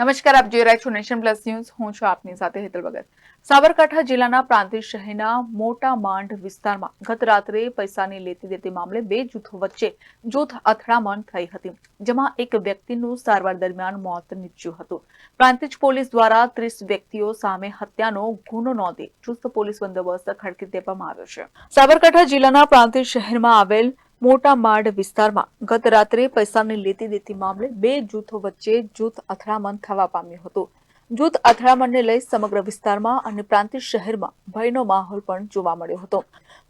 નમસ્કાર, આપ જોઈ રહ્યા છો નેશન પ્લસ ન્યૂઝ. હું છું આપની સાથે હેતલ ભગત. સાબરકાંઠા જિલ્લાના પ્રાંતિજ શહેરના મોટા માંડ વિસ્તારમાં ગત રાત્રે પૈસાની લેતી દેતી મામલે બે જૂથો વચ્ચે જૂથ અથડામણ થઈ હતી, જેમાં એક વ્યક્તિનું સારવાર દરમિયાન મોત નીપજ્યું હતું. પ્રાંતિજ પોલીસ દ્વારા ત્રીસ વ્યક્તિઓ સામે હત્યાનો ગુનો નોંધી ચુસ્ત પોલીસ બંદોબસ્ત ખડકી દેવામાં આવ્યો છે. સાબરકાંઠા જિલ્લાના પ્રાંતિજ શહેરમાં આવેલ મોટા માડ વિસ્તારમાં ગત રાત્રે પૈસાની લેતી દેતી મામલે બે જૂથો વચ્ચે જૂથ અથડામણ થવા પામ્યું હતું. જૂથ અથડામણને લઈ સમગ્ર વિસ્તારમાં અને પ્રાંતિજ શહેરમાં ભયનો માહોલ પણ જોવા મળ્યો હતો.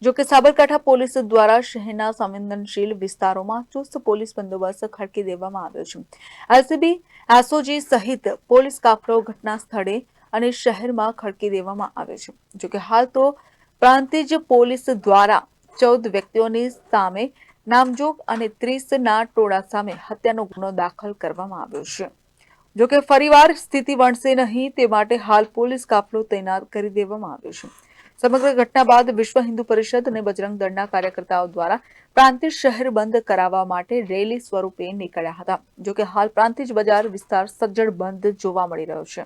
જો કે સાબરકાંઠા પોલીસ દ્વારા શહેરના સંવેદનશીલ વિસ્તારોમાં ચુસ્ત પોલીસ બંદોબસ્ત ખડકી દેવામાં આવ્યો છે. એલસીબી, એસઓજી સહિત પોલીસ કાફલો ઘટના સ્થળે અને શહેરમાં ખડકી દેવામાં આવ્યો છે. જો કે હાલ તો પ્રાંતિજ પોલીસ દ્વારા ચૌદ વ્યક્તિઓની સામે નામજોગ અને ત્રીસના ટોળા સામે હત્યાનો ગુનો દાખલ કરવામાં આવ્યો છે. જોકે ફરીવાર સ્થિતિ વણશે નહીં તે માટે હાલ પોલીસ કાફલો તૈનાત કરી દેવામાં આવ્યો છે. સમગ્ર ઘટના બાદ વિશ્વ હિન્દુ પરિષદ અને બજરંગ દળના કાર્યકર્તાઓ દ્વારા પ્રાંતિજ શહેર બંધ કરાવવા માટે રેલી સ્વરૂપે નીકળ્યા હતા. જોકે હાલ પ્રાંતિજ બજાર વિસ્તાર સજ્જડ બંધ જોવા મળી રહ્યો છે.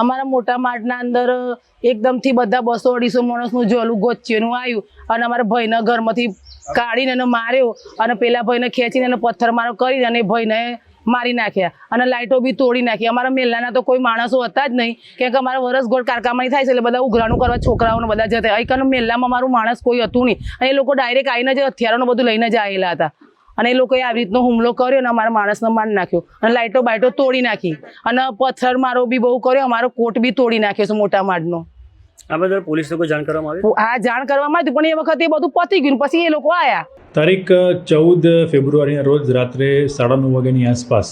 અમારા મોટા માળના અંદર એકદમથી બધા બસો અઢીસો માણસનું જોલું ગોચ્ચેનું આવ્યું અને અમારા ભાઈના ઘરમાંથી કાઢીને એને માર્યો અને પેલા ભાઈને ખેંચીને એને પથ્થર મારો કરીને અને ભાઈને મારી નાખ્યા અને લાઇટો બી તોડી નાખી. અમારા મેલાના તો કોઈ માણસો હતા જ નહીં. કેમ કે અમારા વરસ ગોળ કારકામાની થાય છે એટલે બધા ઉઘરાણું કરવા, છોકરાઓને બધા જતા. અહીં મેલામાં મારું માણસ કોઈ હતું નહીં. અને એ લોકો ડાયરેક્ટ આવીને જ હથિયારોને બધું લઈને જ હતા. અને એ લોકોએ આવી રીતનો હુમલો કર્યો અને અમારા માણસને મારી નાખ્યો. અને લાઇટો બાઇટો તોડી નાખી. અને પથ્થર મારો બી બહુ કર્યો અમારો કોટ બી તોડી નાખ્યો છે મોટા માળનો. આ બદલ પોલીસ લોકો જાણ કરવામાં આવી? આ જાણ કરવામાં આવ્યું પણ એ વખતે એ બધું પતી ગયું પછી એ લોકો આવ્યા તારીખ ચૌદ ફેબ્રુઆરીના રોજ રાત્રે સાડા નવ વાગ્યાની આસપાસ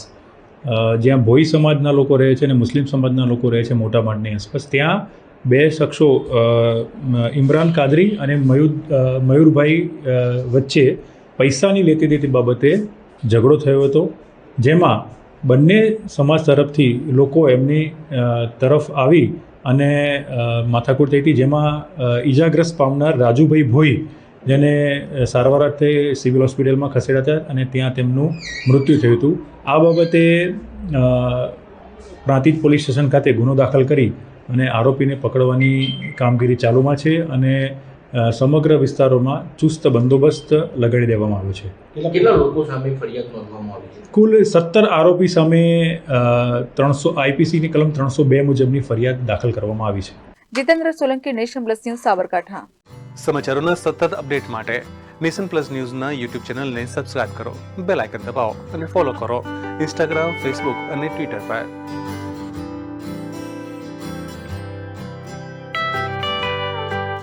જ્યાં ભોઈ સમાજના લોકો રહે છે અને મુસ્લિમ સમાજના લોકો રહે છે મોટા માડની આસપાસ ત્યાં બે શખ્સો અ, ઇમરાન કાદરી અને મયુર અ, મયુરભાઈ વચ્ચે પૈસાની લેતી દેતી બાબતે ઝઘડો થયો હતો, જેમાં બંને સમાજ તરફથી લોકો એમની તરફ આવી અને માથાકૂટ થઈ હતી, જેમાં ઈજાગ્રસ્ત પામનાર રાજુભાઈ ભોઈ, જેને સારવાર અર્થે સિવિલ હોસ્પિટલમાં ખસેડાતા અને ત્યાં તેમનું મૃત્યુ થયું હતું. આ બાબતે પ્રાંતિજ પોલીસ સ્ટેશન ખાતે ગુનો દાખલ કરી અને આરોપીને પકડવાની કામગીરી ચાલુમાં છે અને સમગ્ર વિસ્તારોમાં ચુસ્ત બંદોબસ્ત લગાડી દેવામાં આવ્યો છે. કેટલા લોકો સામે ફરિયાદ નોંધવામાં આવી છે? કુલ સત્તર આરોપી સામે ત્રણસો આઈપીસીની કલમ ત્રણસો બે મુજબની ફરિયાદ દાખલ કરવામાં આવી છે. Jitendra Solanki nation plus news Sabarkantha. સમાચારોના સતત અપડેટ માટે નેશન પ્લસ ન્યૂઝના યુટ્યુબ ચેનલને સબસ્ક્રાઇબ કરો બેલ આઇકન દબાવો અને ફોલો કરો ઇન્સ્ટાગ્રામ ફેસબુક અને ટ્વિટર પર.